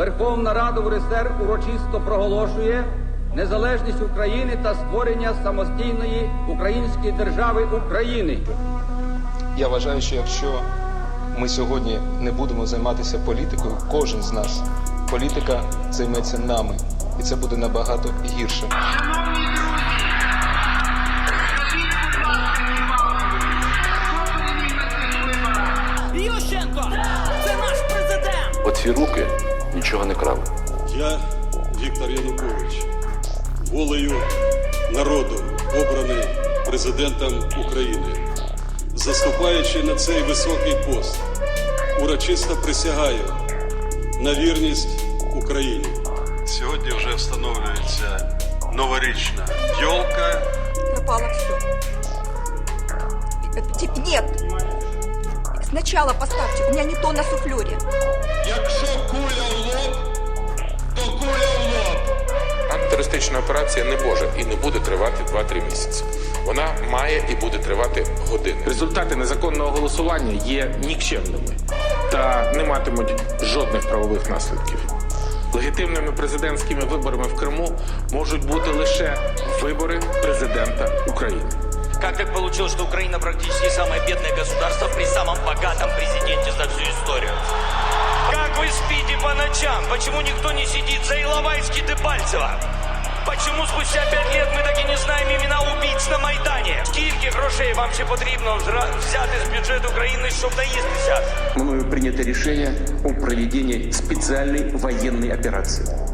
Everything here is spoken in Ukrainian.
Верховна Рада УРСР урочисто проголошує незалежність України та створення самостійної української держави України. Я вважаю, що якщо ми сьогодні не будемо займатися політикою, кожен з нас, політика займеться нами, і це буде набагато гірше. Ющенко! Це наш президент! Оці руки нічого не крали. Я, Віктор Янукович, волею народу обраний президентом України, заступаючи на цей високий пост, урочисто присягаю на вірність Україні. Сьогодні вже встановлюється новорічна йолка. пропало все. Нет. Сначала поставьте. У меня не то на суфлере. Антитерористична операція не може і не буде тривати 2-3 місяці. Вона має і буде тривати години. Результати незаконного голосування є нікчемними та не матимуть жодних правових наслідків. Легітимними президентськими виборами в Криму можуть бути лише вибори президента України. Как так получилось, что Украина практически самое бедное государство при самом богатом президенте за всю историю? Как вы спите по ночам? Почему никто не сидит за Иловайский Дебальцева? Почему спустя пять лет ми так і не знаємо имена убійць на Майдані? Скільки грошей вам ще потрібно взяти з бюджету країни, щоб наїстися? мною принято рішення у проведенні спеціальної воєнної операции.